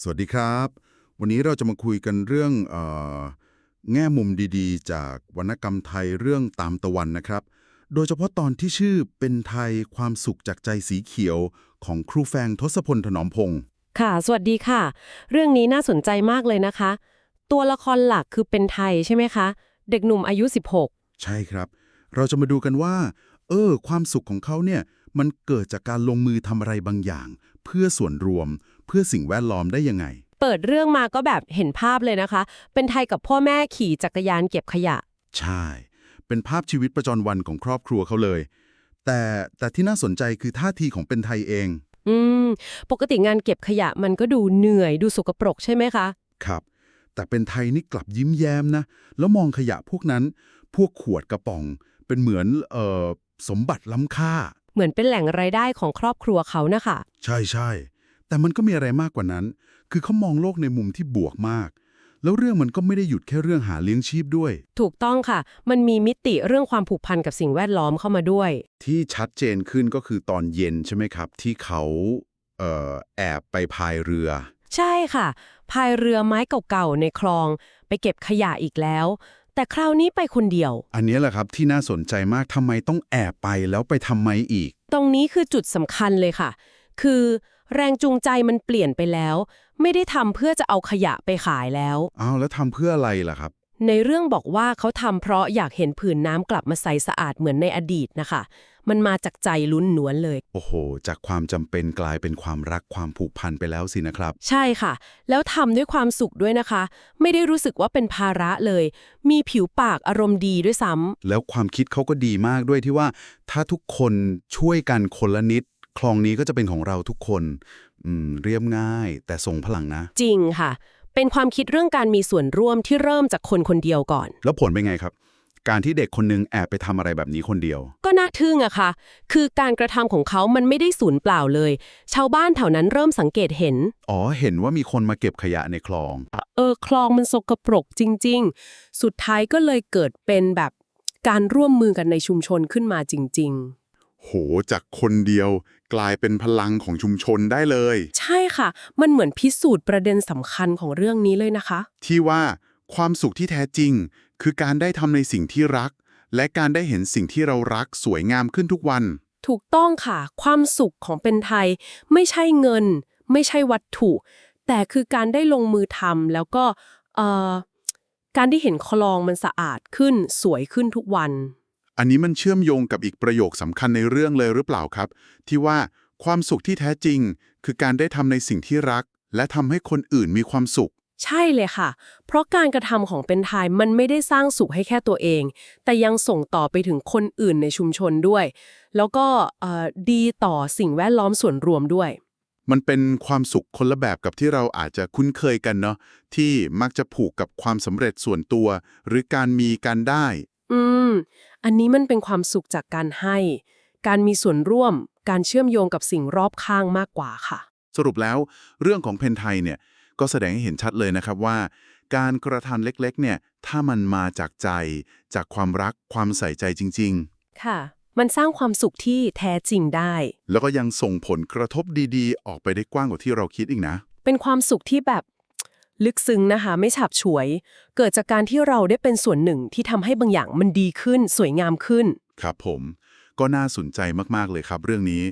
สวัสดีครับ วันนี้เราจะมาคุยกันเรื่องเออแง่มุมดีๆ จากวรรณกรรมไทยเรื่องตามตะวันนะครับ โดยเฉพาะตอนที่ชื่อเป็นไทยความสุขจากใจสีเขียวของครูแฟงทศพลถนอมพงศ์ค่ะ สวัสดีค่ะ เรื่องนี้น่าสนใจมากเลยนะคะ ตัวละครหลักคือเป็นไทยใช่ไหมคะ เด็กหนุ่มอายุใช่ครับ เราจะมาดูกันว่า เออ ความสุขของเขาเนี่ยมันเกิดจากการลงมือทำอะไรบางอย่าง เพื่อส่วนรวม เพื่อสิ่งแวดล้อมได้ยังไง16เปิดเรื่องมาก็แบบเห็นภาพเลยนะคะ เป็นไทยกับพ่อแม่ขี่จักรยานเก็บขยะ ใช่ เป็นภาพชีวิตประจำวันของครอบครัวเขาเลย แต่แต่ที่น่าสนใจคือท่าทีของเป็นไทยเอง อืม ปกติงานเก็บขยะมันก็ดูเหนื่อยดูสกปรกใช่ไหมคะ ครับ แต่เป็นไทยนี่กลับยิ้มแย้มนะ แล้วมองขยะพวกนั้น พวกขวดกระป๋อง เป็นเหมือนเอ่อสมบัติล้ำค่า เหมือนเป็นแหล่งรายได้ของครอบครัวเขานะคะ ใช่ใช่ แต่มันก็มีอะไรมากกว่านั้น คือเขามองโลกในมุมที่บวกมาก แล้วเรื่องมันก็ไม่ได้หยุดแค่เรื่องหาเลี้ยงชีพด้วย ถูกต้องค่ะ มันมีมิติเรื่องความผูกพันกับสิ่งแวดล้อมเข้ามาด้วย ที่ชัดเจนขึ้นก็คือตอนเย็นใช่ไหมครับ ที่เขาเอ่อแอบไปพายเรือ ใช่ค่ะ พายเรือไม้เก่าๆในคลอง ไปเก็บขยะอีกแล้ว แต่คราวนี้ไปคนเดียว อันนี้แหละครับที่น่าสนใจมากทำไมต้องแอบไปแล้วไปทำไมอีก ตรงนี้คือจุดสำคัญเลยค่ะ คือ แรงจูงใจมันเปลี่ยนไปแล้ว ไม่ได้ทำเพื่อจะเอาขยะไปขายแล้ว อ้าวแล้วทำเพื่ออะไรล่ะครับ ในเรื่องบอกว่าเขาทำเพราะอยากเห็นผืนน้ำกลับมาใสสะอาดเหมือนในอดีตนะคะ มันมาจากใจลุ้นหนวนเลย โอ้โห จากความจำเป็นกลายเป็นความรักความผูกพันไปแล้วสินะครับ ใช่ค่ะ แล้วทำด้วยความสุขด้วยนะคะ ไม่ได้รู้สึกว่าเป็นภาระเลย มีผิวปากอารมณ์ดีด้วยซ้ำ แล้วความคิดเขาก็ดีมากด้วยที่ว่า ถ้าทุกคนช่วยกันคนละนิด คลองนี้ก็จะเป็นของเราทุกคนอืมเรียบง่าย แต่ทรงพลังนะ จริงค่ะ เป็นความคิดเรื่องการมีส่วนร่วมที่เริ่มจากคนคนเดียวก่อน แล้วผลเป็นไงครับ การที่เด็กคนหนึงแอบไปทำอะไรแบบนี้คนเดียว ก็น่าทึ่งอะค่ะ คือการกระทำของเขามันไม่ได้สูญเปล่าเลย ชาวบ้านแถวนั้นเริ่มสังเกตเห็น อ๋อ เห็นว่ามีคนมาเก็บขยะในคลอง เออ คลองมันสกปรกจริง ๆ สุดท้ายก็เลยเกิดเป็นแบบการร่วมมือกันในชุมชนขึ้นมาจริงโห จากคนเดียวกลายเป็นพลังของชุมชนได้เลยๆใช่ค่ะ มันเหมือนพิสูจน์ประเด็นสำคัญของเรื่องนี้เลยนะคะ ที่ว่าความสุขที่แท้จริง คือการได้ทำในสิ่งที่รัก และการได้เห็นสิ่งที่เรารักสวยงามขึ้นทุกวัน ถูกต้องค่ะ ความสุขของเป็นไทย ไม่ใช่เงิน ไม่ใช่วัตถุ แต่คือการได้ลงมือทำแล้วก็เอ่อการที่เห็นคลองมันสะอาดขึ้นสวยขึ้นทุกวัน อันนี้มันเชื่อมโยงกับอีกประโยคสำคัญในเรื่องเลยหรือเปล่าครับ ที่ว่าความสุขที่แท้จริง คือการได้ทำในสิ่งที่รัก และทำให้คนอื่นมีความสุข ใช่เลยค่ะ เพราะการกระทำของเป็นไทยมันไม่ได้สร้างสุขให้แค่ตัวเอง แต่ยังส่งต่อไปถึงคนอื่นในชุมชนด้วย แล้วก็เอ่อดีต่อสิ่งแวดล้อมส่วนรวมด้วยมันเป็นความสุขคนละแบบกับที่เราอาจจะคุ้นเคยกันเนาะที่มักจะผูกกับความสำเร็จส่วนตัว หรือการมีการได้ อืม อันนี้มันเป็นความสุขจากการให้ การมีส่วนร่วม การเชื่อมโยงกับสิ่งรอบข้างมากกว่าค่ะ สรุปแล้วเรื่องของเพนไทยเนี่ยก็แสดงให้เห็นชัดเลยนะครับว่า การกระทำเล็กๆ เนี่ยถ้ามันมาจากใจ จากความรักความใส่ใจจริงค่ะ มันสร้างความสุขที่แท้จริงได้ๆแล้วก็ยังส่งผลกระทบดีๆ ออกไปได้กว้างกว่าที่เราคิดอีกนะ เป็นความสุขที่แบบ ลึกซึ้งนะคะ ไม่ฉับฉวย เกิดจากการที่เราได้เป็นส่วนหนึ่งที่ทำให้บางอย่างมันดีขึ้น สวยงามขึ้น ครับผม ก็น่าสนใจมาก ๆ เลยครับ เรื่องนี้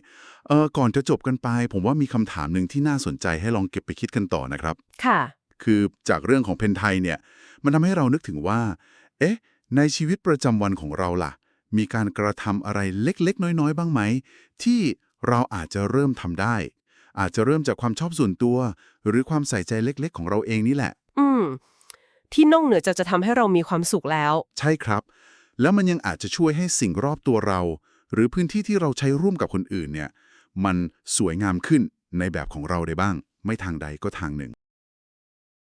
เออก่อนจะจบกันไป ผมว่ามีคำถามหนึ่งที่น่าสนใจให้ลองเก็บไปคิดกันต่อนะครับ ค่ะ คือจากเรื่องของเพนไทยเนี่ย มันทำให้เรานึกถึงว่า เอ๊ะ ในชีวิตประจำวันของเราล่ะ มีการกระทำอะไรเล็กๆ น้อย ๆ บ้างไหม ที่เราอาจจะเริ่มทำได้ อาจจะเริ่มจากความชอบส่วนตัว หรือความใส่ใจเล็กๆ ของเราเองนี่แหละ อืม ที่นอกเหนือจากจะทำให้เรามีความสุขแล้ว ใช่ครับ แล้วมันยังอาจจะช่วยให้สิ่งรอบตัวเรา หรือพื้นที่ที่เราใช้ร่วมกับคนอื่นเนี่ย มันสวยงามขึ้นในแบบของเราได้บ้าง ไม่ทางใดก็ทางหนึ่ง